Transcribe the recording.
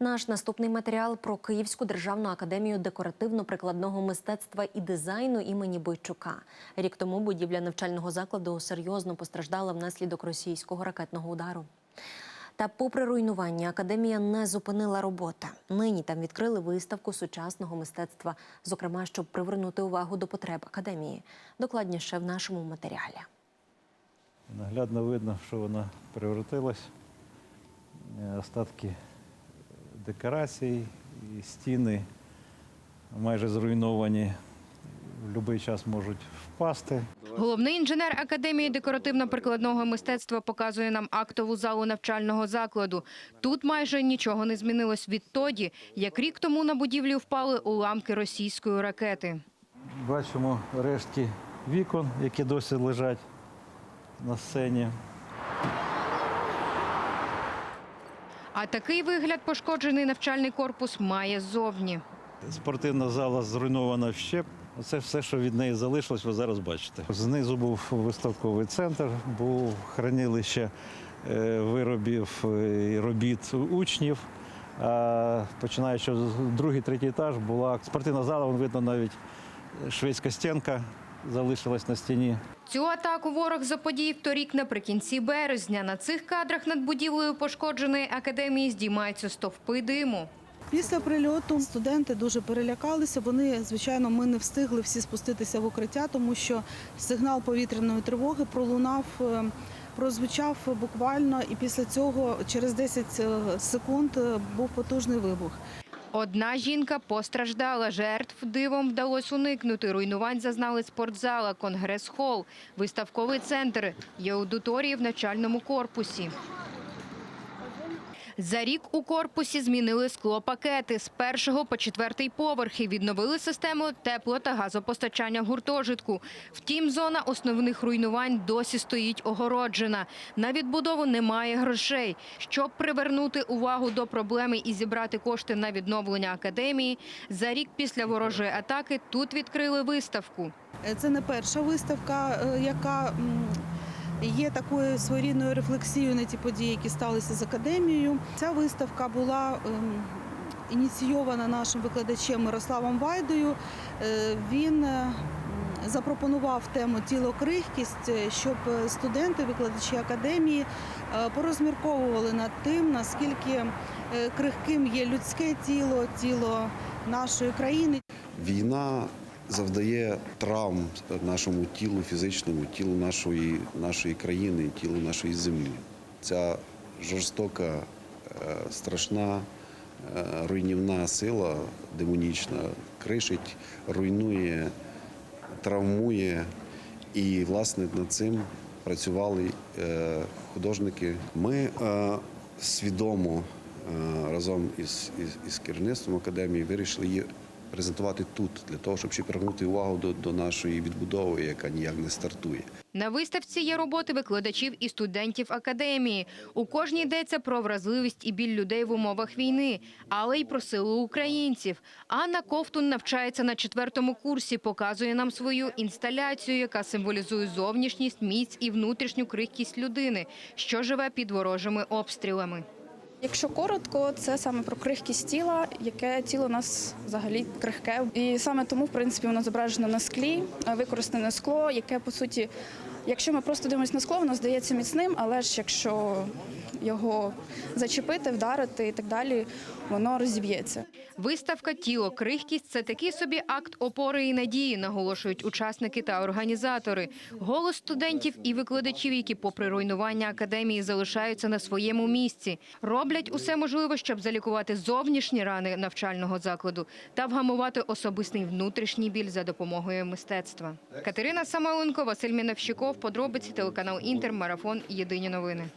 Наш наступний матеріал про Київську державну академію декоративно-прикладного мистецтва і дизайну імені Бойчука. Рік тому будівля навчального закладу серйозно постраждала внаслідок російського ракетного удару. Та, попри руйнування, академія не зупинила роботи. Нині там відкрили виставку сучасного мистецтва, зокрема, щоб привернути увагу до потреб академії. Докладніше в нашому матеріалі. Наглядно видно, що вона превратилась. Е, Остатки декорацій і стіни майже зруйновані. В будь-який час можуть впасти. Головний інженер Академії декоративно-прикладного мистецтва показує нам актову залу навчального закладу. Тут майже нічого не змінилось відтоді, як рік тому на будівлю впали уламки російської ракети. Бачимо рештки вікон, які досі лежать на сцені. А такий вигляд пошкоджений навчальний корпус має ззовні. Спортивна зала зруйнована вщеп. Це все, що від неї залишилось, ви зараз бачите. Знизу був виставковий центр, був хранилище е, виробів е, і робіт учнів. А починаючи з другий, третій етаж, була спортивна зала, вон видно навіть шведська стінка залишилась на стіні. Цю атаку ворог заподіяв торік наприкінці березня. На цих кадрах над будівлею пошкодженої академії здіймаються стовпи диму. Після прильоту студенти дуже перелякалися. Вони, звичайно, ми не встигли всі спуститися в укриття, тому що сигнал повітряної тривоги пролунав, е, прозвучав буквально, і після цього через 10 секунд е, був потужний вибух. Одна жінка постраждала. Жертв дивом вдалося уникнути. Руйнувань зазнали спортзала, конгрес-хол, виставковий центр і аудиторії в начальному корпусі. За рік у корпусі змінили склопакети з першого по четвертий поверхи, відновили систему тепло- та газопостачання гуртожитку. Втім, зона основних руйнувань досі стоїть огороджена. На відбудову немає грошей. Щоб привернути увагу до проблеми і зібрати кошти на відновлення академії, за рік після ворожої атаки тут відкрили виставку. Е, Це не перша виставка, е, яка є такою своєрідною рефлексією на ті події, які сталися з академією. Ця виставка була ем, ініційована нашим викладачем Мирославом Вайдою. Е, Він е, запропонував тему тіло-крихкість, е, щоб студенти, викладачі академії порозмірковували над тим, наскільки крихким є людське тіло, тіло нашої країни. Війна завдає травм нашому тілу, фізичному, тілу нашої, нашої країни, тілу нашої землі. Ця жорстока, е, страшна, е, руйнівна сила демонічна кришить, руйнує, травмує. І, власне, над цим працювали е, художники. Ми свідомо разом із, із, із керівництвом академії вирішили презентувати тут, для того, щоб ще привернути увагу до, до нашої відбудови, яка ніяк не стартує. На виставці є роботи викладачів і студентів академії. У кожній йдеться про вразливість і біль людей в умовах війни, але й про силу українців. Анна Ковтун навчається на четвертому курсі, показує нам свою інсталяцію, яка символізує зовнішність, міць і внутрішню крихкість людини, що живе під ворожими обстрілами. Якщо коротко, це саме про крихкість тіла, яке тіло у нас взагалі крихке. І саме тому, в принципі, воно зображено на склі, використане скло, яке по суті, якщо ми просто дивимося на скло, воно здається міцним, але ж якщо його зачепити, вдарити і так далі, воно розіб'ється. Виставка Тіло крихкість це такий собі акт опори і надії, наголошують учасники та організатори. Голос студентів і викладачів, які, попри руйнування академії, залишаються на своєму місці, роблять усе можливе, щоб залікувати зовнішні рани навчального закладу та вгамувати особистий внутрішній біль за допомогою мистецтва. Катерина Самойленко, Василь Міновщиков, подробиці телеканал Інтер, марафон. Єдині новини.